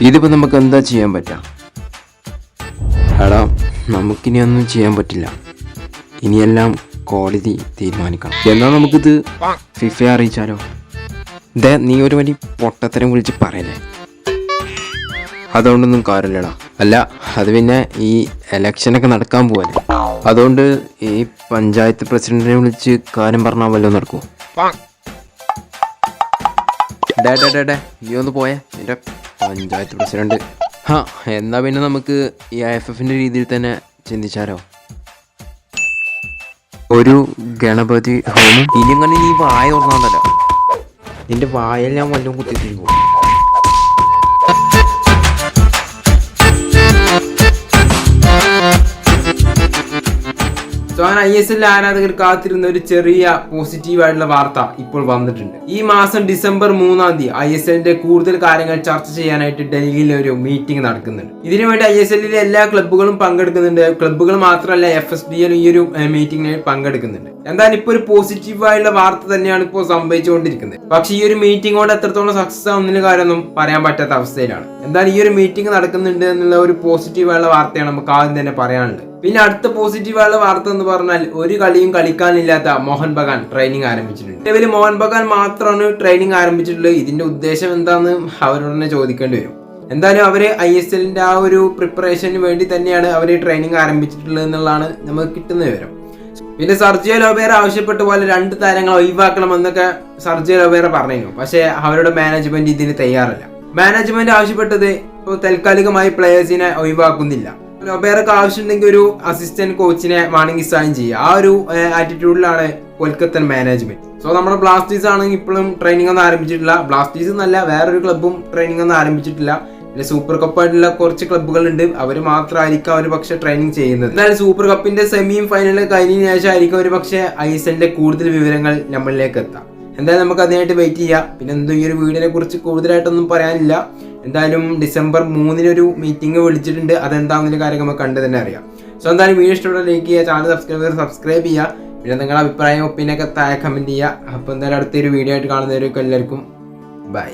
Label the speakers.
Speaker 1: ഇതിപ്പോൾ നമുക്ക് എന്താ ചെയ്യാൻ പറ്റാ? എടാ നമുക്കിനി ഒന്നും ചെയ്യാൻ പറ്റില്ല. ഇനിയെല്ലാം കോടതി തീരുമാനിക്കണം. എന്നാൽ നമുക്കിത് ഫിഫ അറിയിച്ചാലോ? ദേ നീ ഒരു വലിയ പൊട്ടത്തരം വിളിച്ച് പറയല്ലേ? അതുകൊണ്ടൊന്നും കാര്യമില്ലടാ. അല്ല അത് പിന്നെ ഈ ഇലക്ഷനൊക്കെ നടക്കാൻ പോവല്ലേ? അതുകൊണ്ട് ഈ പഞ്ചായത്ത് പ്രസിഡന്റിനെ വിളിച്ച് കാര്യം പറഞ്ഞാൽ വല്ലതും നടക്കുമോ ഡേ ഡേ ഡേ ഡേ നീ ഒന്ന് പോയേ. എന്റെ പഞ്ചായത്ത് പ്രസിഡന്റ്. ഹാ എന്നാ പിന്നെ നമുക്ക് ഈ ഐ എഫ് എഫിന്റെ രീതിയിൽ തന്നെ ചിന്തിച്ചാലോ? ഒരു ഗണപതി ഹോമം. ഇനിയും കണ്ടി നീ വായ തുറന്നാണ്ടല്ലോ നിന്റെ വായൽ ഞാൻ വല്ലതും കുത്തി
Speaker 2: സോ അങ്ങനെ ഐ എസ് എൽ ആരാധകർ കാത്തിരുന്ന ഒരു ചെറിയ പോസിറ്റീവ് ആയിട്ടുള്ള വാർത്ത ഇപ്പോൾ വന്നിട്ടുണ്ട്. ഈ മാസം ഡിസംബർ മൂന്നാം തീയതി ഐ എസ് എല്ലിന്റെ കൂടുതൽ കാര്യങ്ങൾ ചർച്ച ചെയ്യാനായിട്ട് ഡൽഹിയിൽ ഒരു മീറ്റിംഗ് നടക്കുന്നുണ്ട്. ഇതിനുവേണ്ടി ഐ എസ് എല്ലിലെ എല്ലാ ക്ലബ്ബുകളും പങ്കെടുക്കുന്നുണ്ട്. ക്ലബ്ബുകൾ മാത്രമല്ല എഫ് എസ് ഡി എൽ ഈ ഒരു മീറ്റിംഗിൽ പങ്കെടുക്കുന്നുണ്ട്. എന്തായാലും ഇപ്പോൾ ഒരു പോസിറ്റീവ് ആയിട്ടുള്ള വാർത്ത തന്നെയാണ് ഇപ്പോൾ സംഭവിച്ചുകൊണ്ടിരിക്കുന്നത്. പക്ഷേ ഈ ഒരു മീറ്റിംഗ് കൊണ്ട് എത്രത്തോളം സക്സസ് ആവുന്നതിന് കാര്യമൊന്നും പറയാൻ പറ്റാത്ത അവസ്ഥയിലാണ്. എന്തായാലും ഈ ഒരു മീറ്റിംഗ് നടക്കുന്നുണ്ട് എന്നുള്ള ഒരു പോസിറ്റീവ് ആയിട്ടുള്ള വാർത്തയാണ് നമുക്ക് ആദ്യം തന്നെ പറയാനുള്ളത്. പിന്നെ അടുത്ത പോസിറ്റീവ് ആയുള്ള വാർത്ത എന്ന് പറഞ്ഞാൽ ഒരു കളിയും കളിക്കാനില്ലാത്ത മോഹൻ ബഗാൻ ട്രെയിനിങ് ആരംഭിച്ചിട്ടുണ്ട്. നിലവിൽ മോഹൻ ബഗാൻ മാത്രമാണ് ട്രെയിനിങ് ആരംഭിച്ചിട്ടുള്ളത്. ഇതിന്റെ ഉദ്ദേശം എന്താന്ന് അവരോട് തന്നെ ചോദിക്കേണ്ടി വരും. എന്തായാലും അവർ ഐ എസ് എല്ലിന്റെ ആ ഒരു പ്രിപ്പറേഷന് വേണ്ടി തന്നെയാണ് അവർ ട്രെയിനിങ് ആരംഭിച്ചിട്ടുള്ളത് എന്നുള്ളതാണ് നമുക്ക് കിട്ടുന്ന വിവരം. പിന്നെ സർജിയോ ലോബേർ ആവശ്യപ്പെട്ട പോലെ രണ്ട് താരങ്ങൾ ഒഴിവാക്കണമെന്നൊക്കെ സർജിയോ ലോബേർ പറഞ്ഞിരുന്നു. പക്ഷേ അവരുടെ മാനേജ്മെന്റ് ഇതിന് തയ്യാറല്ല. മാനേജ്മെന്റ് ആവശ്യപ്പെട്ടത് ഇപ്പോൾ താൽക്കാലികമായി പ്ലേയേഴ്സിനെ ഒഴിവാക്കുന്നില്ല. ലൊബേറക്ക് ആവശ്യമുണ്ടെങ്കിൽ ഒരു അസിസ്റ്റന്റ് കോച്ചിനെ വേണമെങ്കിൽ സൈൻ ചെയ്യുക. ആ ഒരു ആറ്റിറ്റ്യൂഡിലാണ് കൊൽക്കത്തൻ മാനേജ്മെന്റ് സോ നമ്മുടെ ബ്ലാസ്റ്റേഴ്സ് ആണെങ്കിൽ ഇപ്പോഴും ട്രെയിനിങ് ഒന്നും ആരംഭിച്ചിട്ടില്ല. ബ്ലാസ്റ്റേഴ്സ് എന്നല്ല വേറൊരു ക്ലബ്ബും ട്രെയിനിങ് ഒന്നും ആരംഭിച്ചിട്ടില്ല. പിന്നെ സൂപ്പർ കപ്പ് ആയിട്ടുള്ള കുറച്ച് ക്ലബ്ബുകളുണ്ട് അവർ മാത്രമായിരിക്കും അവർ പക്ഷേ ട്രെയിനിങ് ചെയ്യുന്നത്. എന്നാലും സൂപ്പർ കപ്പിന്റെ സെമിയും ഫൈനലും കഴിഞ്ഞതിന് ശേഷം ആയിരിക്കും ഒരു പക്ഷേ ഐ എസ് എല്ലിന്റെ കൂടുതൽ വിവരങ്ങൾ നമ്മളിലേക്ക് എത്താം. എന്തായാലും നമുക്ക് അതിനായിട്ട് വെയിറ്റ് ചെയ്യാം. പിന്നെ എന്തോ ഈ ഒരു വീഡിയോനെ കുറിച്ച് കൂടുതലായിട്ടൊന്നും പറയാനില്ല. എന്തായാലും ഡിസംബർ മൂന്നിനൊരു മീറ്റിംഗ് വിളിച്ചിട്ടുണ്ട്. അതെന്താണെന്നൊരു കാര്യം നമുക്ക് കണ്ടു തന്നെ അറിയാം. സോ എന്തായാലും വീഡിയോ ഇഷ്ടമുള്ള ലൈക്ക് ചെയ്യുക ചാനൽ സബ്സ്ക്രൈബ് ചെയ്ത് സബ്സ്ക്രൈബ് ചെയ്യുക. പിന്നെ നിങ്ങളുടെ അഭിപ്രായം ഒപ്പീനിയൊക്കെ താഴെ കമന്റ് ചെയ്യുക. അപ്പോൾ എന്തായാലും അടുത്തൊരു വീഡിയോ ആയിട്ട് കാണുന്നവരൊക്കെ എല്ലാവർക്കും ബൈ